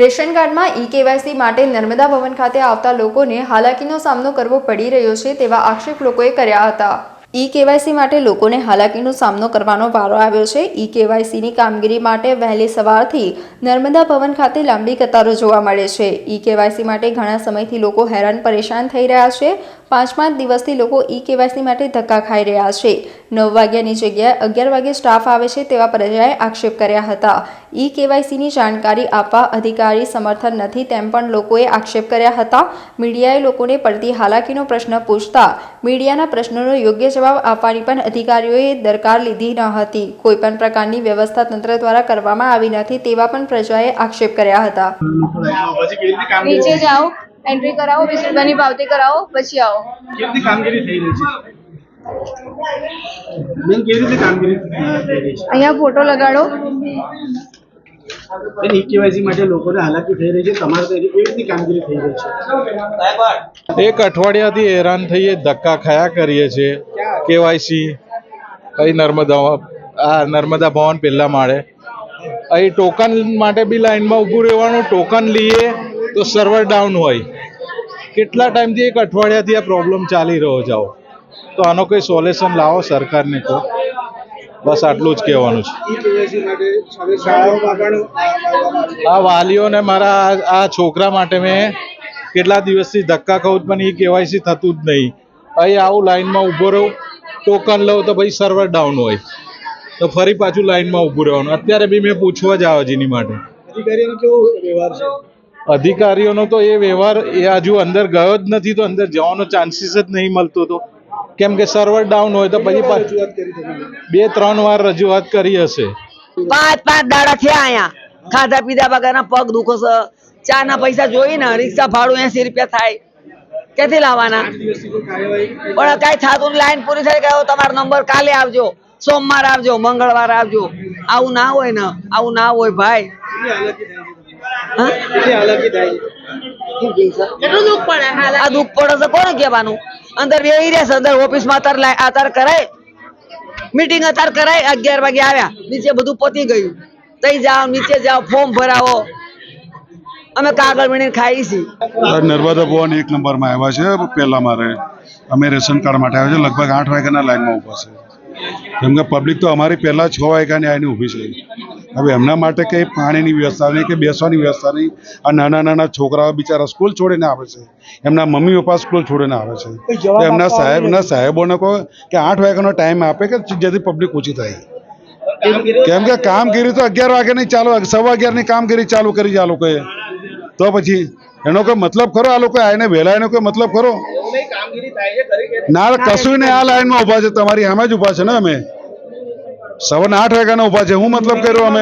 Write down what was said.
Ration કાર્ડમાં e KYC માટે નર્મદા ભવન ખાતે આવતા લોકોને હાલાકીનો સામનો કરવો પડી રહ્યો છે તેવા આક્ષેપ લોકોએ કર્યા હતા. ઈ કેવાયસી માટે લોકોને હાલાકીનો સામનો કરવાનો વારો આવ્યો છે. ઈ કેવાયસીની કામગીરી માટે વહેલી સવારથી નર્મદા ભવન ખાતે લાંબી કતારો જોવા મળે છે. ઈ કેવાયસી માટે ઘણા સમયથી લોકો હેરાન પરેશાન થઈ રહ્યા છે. પાંચ પાંચ દિવસથી લોકો ઈ કેવાયસી માટે ધક્કા ખાઈ રહ્યા છે. નવ વાગ્યાની જગ્યાએ અગિયાર વાગે સ્ટાફ આવે છે તેવા પ્રજાએ આક્ષેપ કર્યા હતા. ઈ કેવાયસીની જાણકારી આપવા અધિકારી સમર્થન નથી તેમ પણ લોકોએ આક્ષેપ કર્યા હતા. મીડિયાએ લોકોને પડતી હાલાકીનો પ્રશ્ન પૂછતા મીડિયાના પ્રશ્નોનો યોગ્ય જવાબ આપવાની પણ અધિકારીઓએ દરકાર લીધી ન હતી. કોઈ પણ પ્રકારની વ્યવસ્થા તંત્ર દ્વારા કરવામાં આવી નથી તેવા પણ પ્રજાએ આક્ષેપ કર્યા હતા. નીચે જાઓ. એન્ટ્રી કરાવો વીસ રૂપિયાની પાવતી કરાવો પછી આવો. કેવી રીતે કામગીરી થઈ રહી છે? બેન કેવી રીતે કામગીરી થઈ રહી છે? અહીંયા ફોટો લગાડો. બેન ઈ માટે લોકોને હાલાકી થઈ રહી છે તમારે ત્યાંથી કેવી રીતે કામગીરી થઈ રહી છે? એક અઠવાડિયાથી હેરાન થઈએ ધક્કા ખાયા કરીએ છીએ કેવાયસી અહીં નર્મદા આ નર્મદા ભવન પહેલા માળે. અહીં ટોકન માટે બી લાઈનમાં ઊભું રહેવાનું ટોકન લઈએ. તો સર્વર ડાઉન હોય. કેટલા ટાઈમથી એક અઠવાડિયાથી આ પ્રોબ્લેમ ચાલી રહ્યો જાઓ તો આનો કોઈ સોલ્યુશન લાવો સરકારને તો. બસ આટલું જ કહેવાનું છે. આ વાલીઓને મારા આ- છોકરા માટે મેં કેટલા દિવસથી ધક્કા ખાઉં પણ એ કેવાયસી થતું જ નહીં. અહીં આવું લાઈનમાં ઊભો રહું ટોકન લઉં તો ભાઈ સર્વર ડાઉન હોય. તો ફરી પાછું લાઈનમાં ઊભું રહેવાનું. અત્યારે બી મેં પૂછવા જ આવે જેની માટે. અધિકારીનો કેવો વ્યવહાર છે અધિકારીઓનો તો એ વ્યવહાર એ હજુ અંદર ગયો જ નથી તો અંદર જવાનો ચાન્સીસ જ નહીં મળતો તો. કેમ કે સર્વર ડાઉન હોય તો પછી બે ત્રણ વાર રજૂઆત કરી હશે. પાંચ પાંચ દાડા થયા અહીંયા. ખાધા પીધા વગરના પગ દુખો છે ચા ના પૈસા જોઈ ને રિક્ષા ભાડું એસી રૂપિયા થાય. ક્યાંથી લાવવાના? પણ કઈ થતું લાઈન પૂરી થઈ ગયો તમારો નંબર કાલે આવજો. સોમવાર આવજો મંગળવાર આવજો. આવું ના હોય ને આવું ના હોય ભાઈ. કેટલી દુઃખ પડે? આ દુઃખ પડે છે કોને કહેવાનું? અંદર બેહી રહેશે અંદર ઓફિસમાં અતાર લાય- અતાર કરાય. મીટિંગ અતાર કરાય અગિયાર વાગે આવ્યા. નીચે બધું પતી ગયું. તઈ જાઓ નીચે જાઓ ફોર્મ ભરાવો. અમે કાગળ વીણીને ખાઈ છીએ. નર્મદા ભવન એક નંબરમાં આવ્યા છે પહેલા મારે. અમે રેશન કાર્ડ માટે આવ્યા છે લગભગ આઠ વાગ્યાના લાઈનમાં ઊભા છે. કેમ કે પબ્લિક તો અમારી પેલા છ વાગ્યાની આવીને ઊભી છે. હવે એમના માટે કંઈ પાણીની વ્યવસ્થા નહીં કે બેસવાની વ્યવસ્થા નહીં. આ નાના નાના છોકરાઓ બિચારા સ્કૂલ છોડીને આવે છે. એમના મમ્મી પપ્પા સ્કૂલ છોડીને આવે છે. તો એમના સાહેબના સાહેબોને કહો કે આઠ વાગ્યાનો ટાઈમ આપે કે જેથી પબ્લિક ઓછી થાય. કેમ કે કામગીરી તો અગિયાર વાગ્યાની ચાલુ સવા અગિયારની કામગીરી ચાલુ કરી છે આ લોકોએ. તો પછી એનો કોઈ મતલબ ખરો? આ લોકો આવીને વહેલા એનો કોઈ મતલબ ખરો? કામગીરી થાય છે ખરી કે ના કશું ને આ લાઈનમાં ઊભા છે. તમારી સામે જ ઊભા છે ને અમે? સવારના આઠ વાગ્યાના ઊભા છે. હું મતલબ કર્યો અમે?